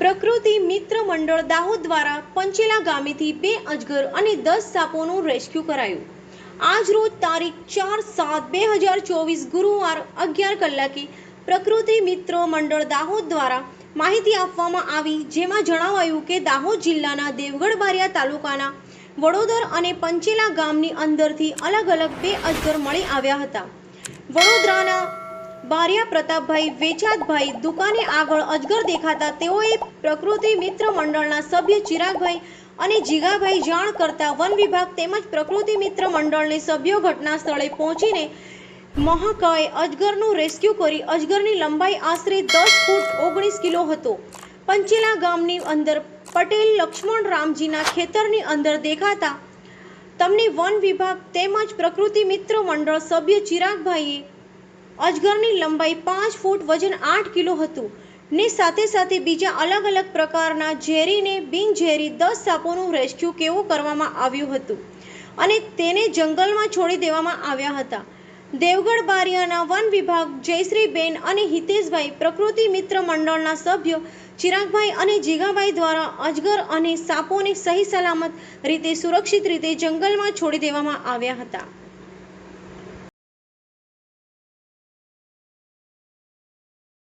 પ્રકૃતિ મિત્ર મંડળ દાહોદ દ્વારા પંચેલા ગામેથી બે અજગર અને દસ સાપોનું રેસ્ક્યુ કરાયું. આજ રોજ તારીખ ચાર સાત બે હજાર ચોવીસ ગુરુવાર અગિયાર કલાકે પ્રકૃતિ મિત્ર મંડળ દાહોદ દ્વારા માહિતી આપવામાં આવી, જેમાં જણાવાયું કે દાહોદ જિલ્લાના દેવગઢ બારિયા તાલુકાના વડોદર અને પંચેલા ગામની અંદરથી અલગ અલગ બે અજગર મળી આવ્યા હતા. વડોદરાના બારિયા પ્રતાપભાઈ, વેચાતભાઈ દુકાને આગળ અજગર દેખાતા તેઓએ પ્રકૃતિ મિત્ર મંડળના સભ્ય ચિરાગભાઈ અને જીગાભાઈ જાણ કરતા વન વિભાગ તેમજ પ્રકૃતિ મિત્ર મંડળને સભ્યો ઘટના સ્થળે પહોંચીને મહાકાએ અજગરનું રેસ્ક્યુ કરી અજગરની લંબાઈ આશરે દસ ફૂટ ઓગણીસ કિલો હતો. પંચેલા ગામની અંદર પટેલ લક્ષ્મણ રામજીના ખેતરની અંદર દેખાતા. તમને વન વિભાગ તેમજ પ્રકૃતિ મિત્ર મંડળ સભ્ય ચિરાગભાઈએ અજગરની લંબાઈ પાંચ ફૂટ વજન આઠ કિલો હતું. ને સાથે સાથે બીજા અલગ અલગ પ્રકારના ઝેરીને બિનઝેરી દસ સાપોનું રેસ્ક્યુ કેવું કરવામાં આવ્યું હતું અને તેને જંગલમાં છોડી દેવામાં આવ્યા હતા. દેવગઢ બારિયાના વન વિભાગ જયશ્રીબેન અને હિતેશભાઈ પ્રકૃતિ મિત્ર મંડળના સભ્યો ચિરાગભાઈ અને જીગાભાઈ દ્વારા અજગર અને સાપોને સહી સલામત રીતે સુરક્ષિત રીતે જંગલમાં છોડી દેવામાં આવ્યા હતા.